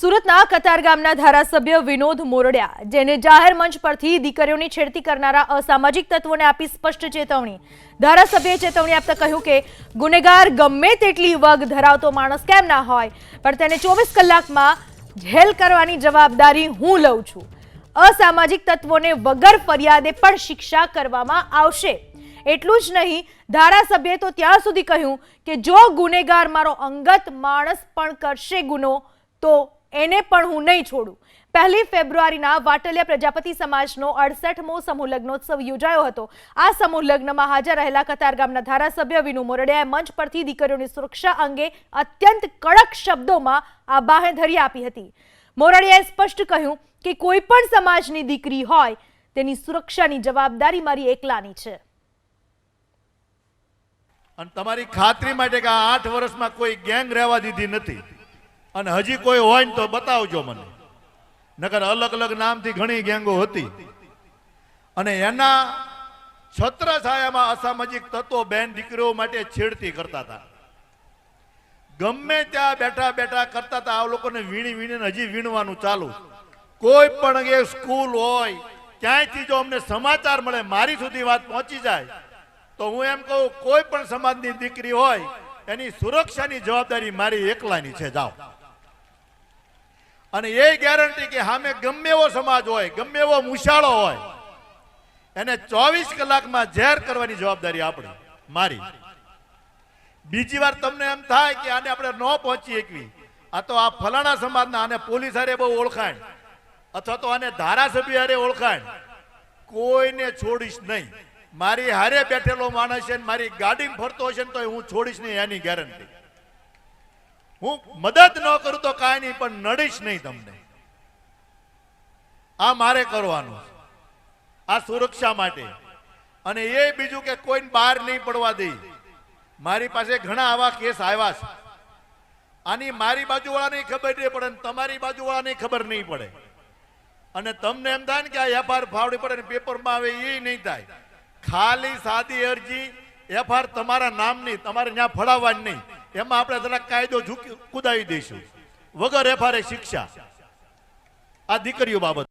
સુરતના કતાર ગામના ધારાસભ્ય વિનોદ મોરડિયા, જેને જાહેર મંચ પરથી દીકરીઓની છેડતી કરનારા અસામાજિક તત્વોને આપી સ્પષ્ટ ચેતવણી. ધારાસભ્યએ ચેતવણી આપતા કહ્યું કે, ગુનેગાર ગમે તેટલી વગ ધરાવતો માણસ કેમ ના હોય, પણ તેને ચોવીસ કલાકમાં જેલ કરવાની જવાબદારી હું લઉં છું. અસામાજિક તત્વોને વગર ફરિયાદે પણ શિક્ષા કરવામાં આવશે. એટલું જ નહીં, ધારાસભ્યએ તો ત્યાં સુધી કહ્યું કે, જો ગુનેગાર મારો અંગત માણસ પણ કરશે ગુનો, તો એને પણ હું નહીં છોડું. પહેલી ફેબ્રુઆરીના વાટલિયા પ્રજાપતિ સમાજનો અડસઠમો સમૂહ લગ્નોત્સવ યોજાયો હતો. આ સમૂહ લગ્નમાં હાજર રહેલા કતાર ગામના ધારાસભ્ય વિનુ મોરડિયાએ મંચ પરથી દીકરીઓની સુરક્ષા અંગે અત્યંત કડક શબ્દોમાં આ બાહેધરી આપી હતી. મોરડિયાએ સ્પષ્ટ કહ્યું કે કોઈ પણ સમાજની દીકરી હોય, તેની સુરક્ષાની જવાબદારી મારી એકલાની છે. અને તમારી ખાતરી માટે કે આઠ વર્ષમાં કોઈ ગેંગ રહેવા દીધી નથી. અને હજી કોઈ હોય ને તો બતાવજો મને. નકર અલગ અલગ નામથી ઘણી ગેંગો હતી. અને એના છત્રછાયામાં અસામાજિક તત્વો બેન દીકરીઓ માટે છેડતી કરતા હતા. ગમે ત્યાં બેઠા બેઠા કરતા હતા, આ લોકોને વીણી વીણીને હજી વીણવાનું ચાલુ. કોઈ પણ એ સ્કૂલ હોય ક્યાંયથી જો અમને સમાચાર મળે, મારી સુધી વાત પહોંચી જાય, તો હું એમ કહું, કોઈ પણ સમાજની દીકરી હોય, એની સુરક્ષાની જવાબદારી મારી એકલાની છે, જાઓ. અને એ ગેરંટી કે સામે ગમે એવો સમાજ હોય, ગમે એવો મુશાળો હોય, એને ચોવીસ કલાકમાં ઝેર કરવાની જવાબદારી આપણી, મારી. બીજી વાર તમને એમ થાય કે આને આપણે ન પહોંચી એકવી. આ તો આ ફલાણા સમાજના, આને પોલીસ હારે બહુ ઓળખાણ. અથવા તો આને ધારાસભ્ય હારે ઓળખાણ. કોઈને છોડીશ નહીં. મારી હારે બેઠેલો માણસ છે મારી ગાડી ફરતો હશે ને તો હું છોડીશ નહીં એની ગેરંટી હું મદદ ન કરું તો કાંઈ નહીં, પણ નડીશ નહીં તમને. આ મારે કરવાનું આ સુરક્ષા માટે. અને એ બીજું કે કોઈને બહાર નહીં પડવા દે. મારી પાસે ઘણા આવા કેસ આવ્યા છે. આની મારી બાજુવાળાને ખબર નહીં પડે તમારી બાજુવાળાને ખબર નહીં પડે. અને તમને એમ થાય ને કે આ એફઆર ફાવડી પડે ને પેપરમાં આવે એ નહીં થાય. ખાલી સાદી અરજી એફઆર તમારા નામની, તમારે ત્યાં ફળાવવાની નહીં. એમાં આપણે જરાક કાયદો કુદાવી દઈશું. વગર એફઆરએ શિક્ષા. આ દીકરીઓ બાબત